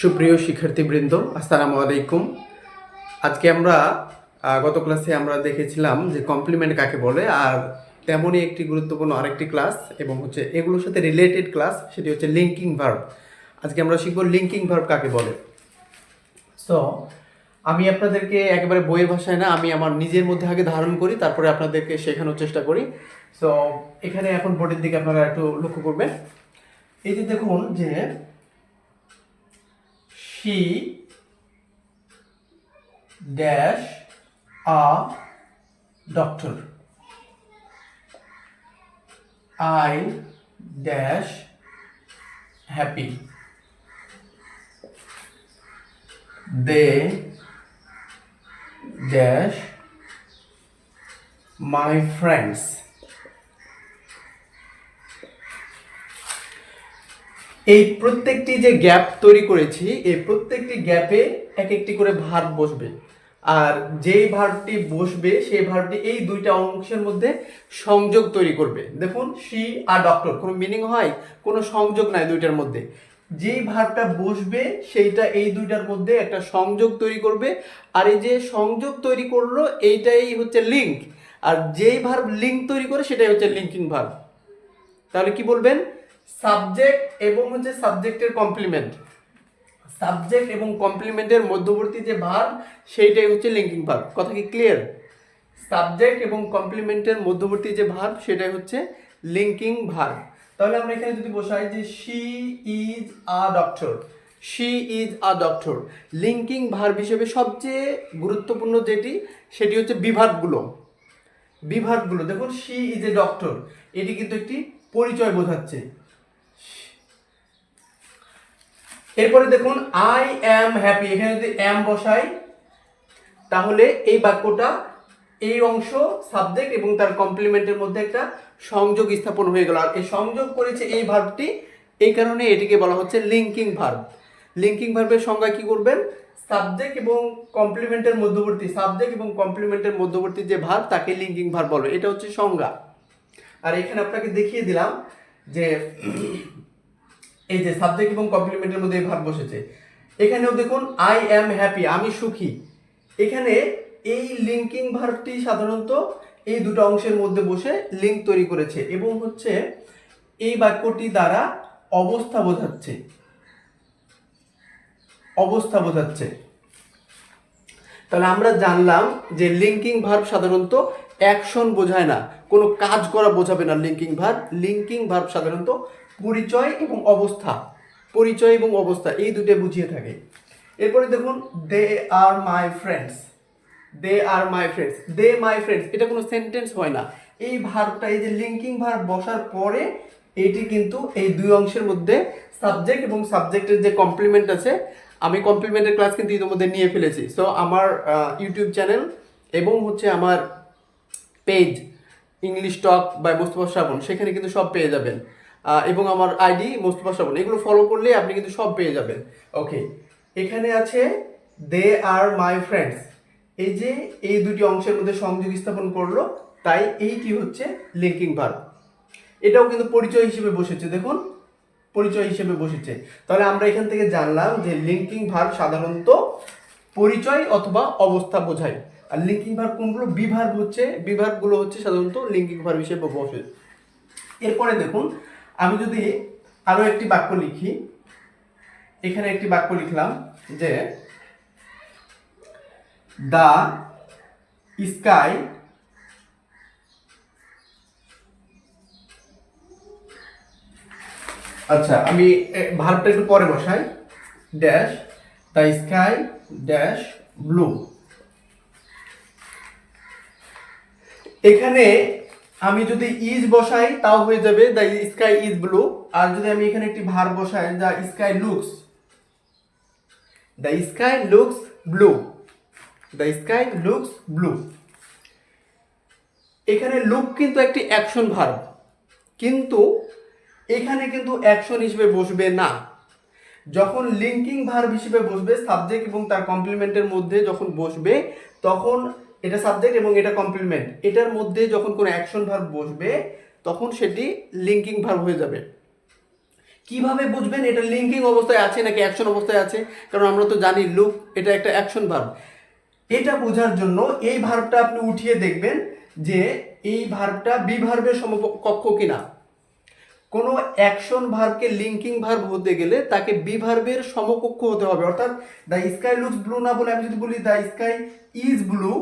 সুপ্রিয় শিক্ষার্থীবৃন্দ, আসসালামু আলাইকুম। আজকে আমরা গত ক্লাসে আমরা দেখেছিলাম যে কমপ্লিমেন্ট কাকে বলে, আর তেমনই একটি গুরুত্বপূর্ণ আরেকটি ক্লাস এবং হচ্ছে এগুলোর সাথে রিলেটেড ক্লাস সেটি হচ্ছে লিঙ্কিং ভার্ব আজকে আমরা শিখব লিঙ্কিং ভার্ব কাকে বলে। সো আমি আপনাদেরকে একেবারে বইয়ের ভাষায় না, আমি আমার নিজের মধ্যে আগে ধারণ করি, তারপরে আপনাদেরকে শেখানোর চেষ্টা করি। সো এখানে এখন বোর্ডের দিকে আপনারা একটু লক্ষ্য করবেন। এই যে দেখুন যে she dash a doctor I dash happy they dash my friends এই প্রত্যেকটি যে গ্যাপ তৈরি করেছি, এই প্রত্যেকটি গ্যাপে এক একটি করে ভার বসবে। আর যেই ভার্বটি বসবে, সেই ভার্বটি এই দুইটা অংশের মধ্যে সংযোগ তৈরি করবে। দেখুন, সি আর ডক্টর, কোনো মিনিং হয়? কোনো সংযোগ নাই দুইটার মধ্যে। যেই ভার্বটা বসবে, সেইটা এই দুইটার মধ্যে একটা সংযোগ তৈরি করবে। আর এই যে সংযোগ তৈরি করল, এইটাই হচ্ছে লিঙ্ক আর যেই ভার্ব লিঙ্ক তৈরি করে, সেটাই হচ্ছে লিঙ্কিং ভার্ব তাহলে কি বলবেন? সাবজেক্ট এবং হচ্ছে সাবজেক্টের কমপ্লিমেন্ট সাবজেক্ট এবং কমপ্লিমেন্টের মধ্যবর্তী যে ভার্ব সেইটাই হচ্ছে লিঙ্কিং ভার্ব কথা কি ক্লিয়ার সাবজেক্ট এবং কমপ্লিমেন্টের মধ্যবর্তী যে ভার্ব সেটাই হচ্ছে লিঙ্কিং ভার্ব তাহলে আমরা এখানে যদি বসাই যে she is a doctor she is a doctor linking verb হিসেবে সবচেয়ে গুরুত্বপূর্ণ যেটি, সেটি হচ্ছে বিভাগগুলো। বিভাগগুলো। দেখুন শি ইজ এ ডক্টর এটি কিন্তু একটি পরিচয় বোঝাচ্ছে। এরপরে দেখুন আই অ্যাম হ্যাপি এখানে যদি অ্যাম বসাই, তাহলে এই বাক্যটা এই অংশ সাবজেক্ট এবং তার কমপ্লিমেন্টের মধ্যে একটা সংযোগ স্থাপন হয়ে গেল। আর এই সংযোগ করেছে এই ভার্বটি এই কারণে এটিকে বলা হচ্ছে লিঙ্কিং ভার্ব লিঙ্কিং ভার্বের সংজ্ঞা কি করবেন? সাবজেক্ট এবং কমপ্লিমেন্টের মধ্যবর্তী সাবজেক্ট এবং কমপ্লিমেন্টের মধ্যবর্তী যে ভার্ব তাকে লিঙ্কিং ভার্ব বলবে এটা হচ্ছে সংজ্ঞা। আর এখানে আপনাকে দেখিয়ে দিলাম যে এই যে সাবজেক্ট এবং কমপ্লিমেন্টের মধ্যে এই ভাব বসেছে। এখানেও দেখুন আই অ্যাম হ্যাপি আমি সুখী। এখানে এই লিঙ্কিং ভার্বটি সাধারণত এই দুটো অংশের মধ্যে বসে লিঙ্ক তৈরি করেছে এবং হচ্ছে এই বাক্যটি দ্বারা অবস্থা বোঝাচ্ছে। অবস্থা বোঝাচ্ছে। তাহলে আমরা জানলাম যে লিঙ্কিং ভার্ব সাধারণত অ্যাকশন বোঝায় না, কোনো কাজ করা বোঝাবে না লিঙ্কিং ভার্ব লিঙ্কিং ভার্ব সাধারণত পরিচয় এবং অবস্থা। পরিচয় এবং অবস্থা, এই দুটো বুঝিয়ে থাকে। এরপরে দেখুন they are my friends they are my friends they my friends এটা কোনো সেন্টেন্স হয় না। এই ভার্বটা এই যে লিঙ্কিং ভার্ব বসার পরে, এটি কিন্তু এই দুই অংশের মধ্যে সাবজেক্ট এবং সাবজেক্টের যে কমপ্লিমেন্ট আছে, আমি কমপ্লিমেন্টের ক্লাস কিন্তু ইতিমধ্যে নিয়ে ফেলেছি। সো আমার ইউটিউব চ্যানেল এবং হচ্ছে আমার পেজ ইংলিশ টক বা মোস্তফা শ্রাবণ সেখানে কিন্তু সব পেয়ে যাবেন। এবং আমার আইডি মোস্তফা শ্রাবণ এগুলো ফলো করলে আপনি কিন্তু সব পেয়ে যাবেন। ওকে এখানে আছে দে আর মাই ফ্রেন্ডস এই যে এই দুটি অংশের মধ্যে সংযোগ স্থাপন করল, তাই এইটি হচ্ছে লিঙ্কিং ভার্ব এটাও কিন্তু পরিচয় হিসেবে বসেছে, দেখুন। পরিচয় হিসেবে বসেছে। তাহলে আমরা এখান থেকে জানলাম যে লিঙ্কিং ভার্ব সাধারণত পরিচয় অথবা অবস্থা বোঝায়। আর লিঙ্কিং ভার্ব কোনগুলো? বিভার্ব হচ্ছে, বিভার্বগুলো হচ্ছে সাধারণত লিঙ্কিং ভার্ব হিসেবে বসে। এরপরে দেখুন আমি যদি আরও একটি বাক্য লিখি, এখানে একটি বাক্য লিখলাম যে, দা স্কাই আচ্ছা আমি ভার্বটা একটু পরে বসাই। Dash the sky, dash, blue এখানে আমি যদি ইজ বসাই, তাও হয়ে যাবে দ্য স্কাই ইজ ব্লু আর যদি আমি এখানে একটি ভার বসাই the sky looks the sky looks blue the sky looks blue এখানে লুক কিন্তু একটি অ্যাকশন ভার্ব কিন্তু এখানে কিন্তু অ্যাকশন হিসেবে বসবে না। যখন লিঙ্কিং ভার্ব হিসেবে বসবে সাবজেক্ট এবং তার কমপ্লিমেন্টের মধ্যে যখন বসবে, তখন এটা সাবজেক্ট এবং এটা কমপ্লিমেন্ট এটার মধ্যে যখন কোনো অ্যাকশন ভার্ব বসবে, তখন সেটি লিঙ্কিং ভার্ব হয়ে যাবে। কীভাবে বুঝবেন এটা লিঙ্কিং অবস্থায় আছে নাকি অ্যাকশন অবস্থায় আছে? কারণ আমরা তো জানি লুক এটা একটা অ্যাকশন ভার্ব এটা বোঝার জন্য এই ভার্বটা আপনি উঠিয়ে দেখবেন যে এই ভার্বটা বি ভার্বের সমকক্ষ কিনা। কোনো অ্যাকশন ভার্বকে লিঙ্কিং ভার্ব হতে গেলে তাকে বি ভার্বের সমকক্ষ হতে হবে। অর্থাৎ দ্য স্কাই লুকস ব্লু না বলে আমি যদি বলি the sky is blue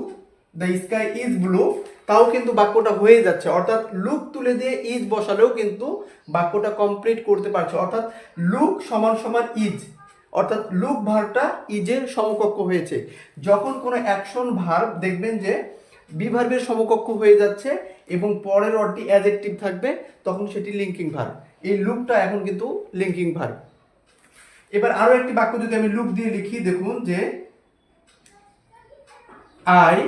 the sky is blue তাও কিন্তু বাক্যটা হয়ে যাচ্ছে। অর্থাৎ লুক তুলে দিয়ে ইজ বসালেও কিন্তু বাক্যটা কমপ্লিট করতে পারছে। অর্থাৎ লুক সমান সমান ইজ অর্থাৎ লুক ভার্বটা ইজের সমকক্ষ হয়েছে। যখন কোনো অ্যাকশন ভার্ব দেখবেন যে বিভার্বের সমকক্ষ হয়ে যাচ্ছে এবং পরের অর্ডটি অ্যাজেক্টিভ থাকবে, তখন সেটি লিঙ্কিং ভার্ব এই লুকটা এখন কিন্তু লিঙ্কিং ভার্ব এবার আরও একটি বাক্য যদি আমি লুক দিয়ে লিখি, দেখুন যে I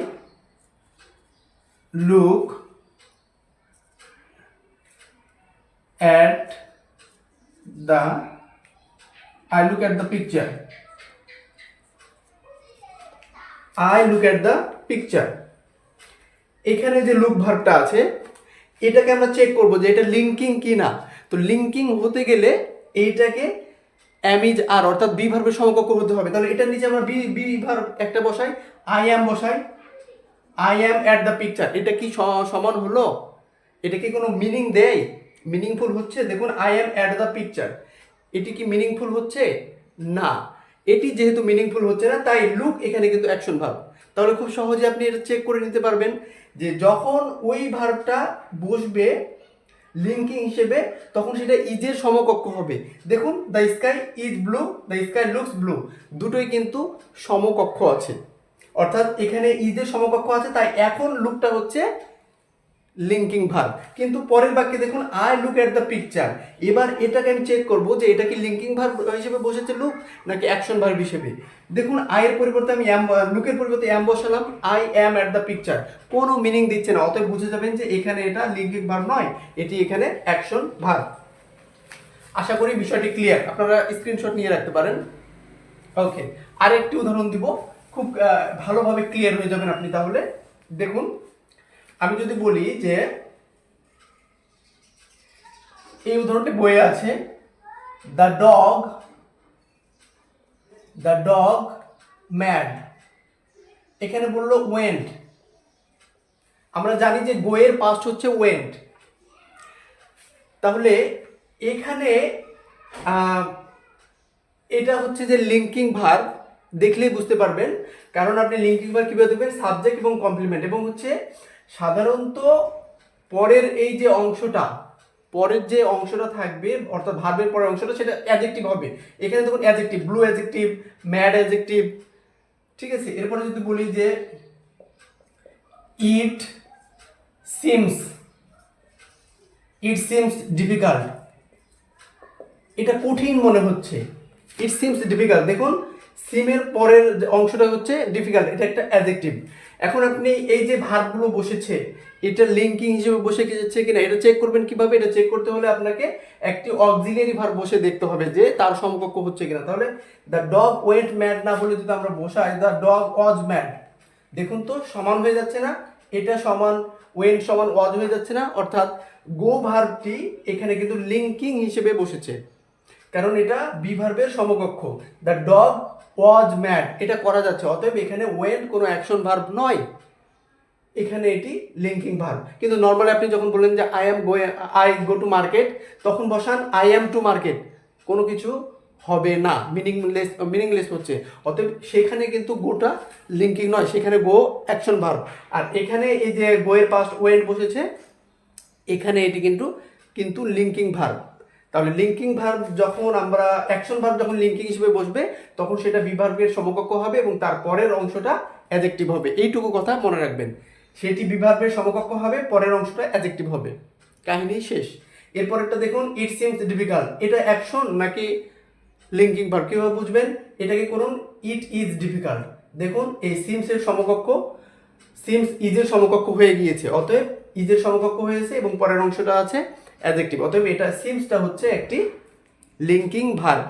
look at the, I look at the picture. I look at the picture. এখানে যে লুক ভার্বটা আছে, এটাকে আমরা চেক করব যে এটা লিঙ্কিং কি না তো লিঙ্কিং হতে গেলে এইটাকে অ্যামিজ আর, অর্থাৎ বি ভার্বের সমকক্ষ হতে হবে তাহলে এটার নিচে আমরা বি বি ভার্ব একটা বসাই আই অ্যাম বসাই I am at the picture এটা কি সমান হলো? এটা কি কোনো মিনিং দেয়? মিনিংফুল হচ্ছে? দেখুন I am at the picture এটি কি মিনিংফুল হচ্ছে? না। এটি যেহেতু মিনিংফুল হচ্ছে না, তাই লুক এখানে কিন্তু অ্যাকশন ভার্ব তাহলে খুব সহজে আপনি এটা চেক করে নিতে পারবেন যে যখন ওই ভার্বটা বসবে লিঙ্কিং হিসেবে, তখন সেটা ইজের সমকক্ষ হবে। দেখুন the sky is blue the sky looks blue দুটোই কিন্তু সমকক্ষ আছে। অর্থাৎ এখানে ইজের সমকক্ষ আছে, তাই এখন লুকটা হচ্ছে লিঙ্কিং ভার্ব কিন্তু পরের বাক্যে দেখুন I look at the picture এবার এটাকে আমি চেক করব যে এটা কি লিঙ্কিং ভার্ব হিসেবে বসেছে লুক নাকি অ্যাকশন ভার্ব হিসেবে? দেখুন আয়ের পরিবর্তে আমি অ্যাম লুকের পরিবর্তে অ্যাম বসালাম। I am at the picture কোনো মিনিং দিচ্ছে না, অতএব বুঝে যাবেন যে এখানে এটা লিঙ্কিং ভার্ব নয়, এটি এখানে অ্যাকশন ভার্ব আশা করি বিষয়টি ক্লিয়ার আপনারা স্ক্রিনশট নিয়ে রাখতে পারেন। ওকে আরেকটি উদাহরণ দিব। খুব ভালোভাবে ক্লিয়ার হয়ে যাবেন আপনি তাহলে। দেখুন, আমি যদি বলি যে এই উদাহরণটি বইয়ে আছে the dog the dog mad এখানে বলল ওয়েন্ট আমরা জানি যে গোয়ের পাস্ট হচ্ছে ওয়েন্ট তাহলে এখানে এটা হচ্ছে যে লিঙ্কিং ভার্ব দেখলেই বুঝতে পারবেন। কারণ আপনি লিঙ্কিং ভার্ব কীভাবে দেখবেন সাবজেক্ট এবং কমপ্লিমেন্ট এবং হচ্ছে সাধারণত পরের এই যে অংশটা, পরের যে অংশটা থাকবে, অর্থাৎ ভার্বের পরের অংশটা, সেটা অ্যাজেক্টিভ হবে। এখানে দেখুন adjective blue adjective mad adjective ঠিক আছে? এরপরে যদি বলি যে it seems it seems difficult এটা কঠিন মনে হচ্ছে। ইট সিমস ডিফিকাল্ট দেখুন সিমের পরের অংশটা হচ্ছে ডিফিকাল্ট এটা একটা অ্যাডজেক্টিভ এখন আপনি এই যে ভার্বগুলো বসেছে, এটা লিঙ্কিং হিসেবে বসে গেছে কিনা, এটা চেক করবেন কীভাবে? এটা চেক করতে হলে আপনাকে একটি অক্সিলিয়ারি ভার্ব বসে দেখতে হবে যে তার সমকক্ষ হচ্ছে কিনা। তাহলে দ্য ডগ ওয়েন্ট ম্যাড না বলে যদি আমরা বসাই দ্য ডগ ওয়াজ ম্যাড দেখুন তো, সমান হয়ে যাচ্ছে না, এটা সমান ওয়েন সমান ওয়াজ হয়ে যাচ্ছে না, অর্থাৎ গো ভার্বটি এখানে কিন্তু লিঙ্কিং হিসেবে বসেছে। কারণ এটা বি ভার্বের সমকক্ষ। দ্য ডগ ওয়াজ ম্যাড এটা করা যাচ্ছে। অতএব এখানে ওয়েন কোনো অ্যাকশন ভার্ব নয়, এখানে এটি লিঙ্কিং ভার্ব কিন্তু নর্মালি আপনি যখন বললেন যে I am go I go to market তখন বসান আই এম টু মার্কেট কোনো কিছু হবে না মিনিংলেস মিনিংলেস হচ্ছে। অতএব সেখানে কিন্তু গোটা লিঙ্কিং নয়, সেখানে গো অ্যাকশন ভার্ব আর এখানে এই যে গোয়ের পাস্ট ওয়েন্ট বসেছে, এখানে এটি কিন্তু কিন্তু লিঙ্কিং ভার্ব তাহলে লিঙ্কিং ভার্ব যখন আমরা অ্যাকশন ভার্ব যখন লিঙ্কিং হিসেবে বসবে, তখন সেটা বিভার্বের সমকক্ষ হবে এবং তার পরের অংশটা অ্যাজেক্টিভ হবে। এইটুকু কথা মনে রাখবেন। সেটি বিভার্বের সমকক্ষ হবে, পরের অংশটা অ্যাজেক্টিভ হবে। কাহিনী শেষ। এরপরেরটা দেখুন ইট সিমস ডিফিকাল্ট এটা অ্যাকশন নাকি লিঙ্কিং ভার্ব কীভাবে বুঝবেন? এটাকে করুন ইট ইজ ডিফিকাল্ট দেখুন, এই সিমসের সমকক্ষ সিমস ইজের সমকক্ষ হয়ে গিয়েছে। অতএব ইজের সমকক্ষ হয়েছে এবং পরের অংশটা আছে। অ্যাডজেক্টিভ অতএব এটা সিমসটা হচ্ছে একটি লিঙ্কিং ভার্ব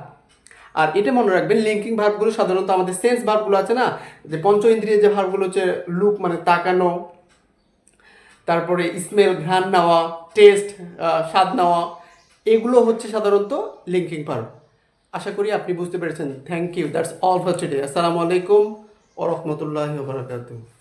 আর এটা মনে রাখবেন লিঙ্কিং ভার্বগুলো সাধারণত আমাদের সেন্স ভার্বগুলো আছে না? যে পঞ্চ ইন্দ্রিয় যে ভার্বগুলো হচ্ছে লুক মানে তাকানো, তারপরে স্মেল ঘ্রাণ নেওয়া টেস্ট স্বাদ নেওয়া, এগুলো হচ্ছে সাধারণত লিঙ্কিং ভার্ব আশা করি আপনি বুঝতে পেরেছেন। Thank you that's all for today আসসালামু আলাইকুম ও রহমতুল্লাহি বারাকাতুহু।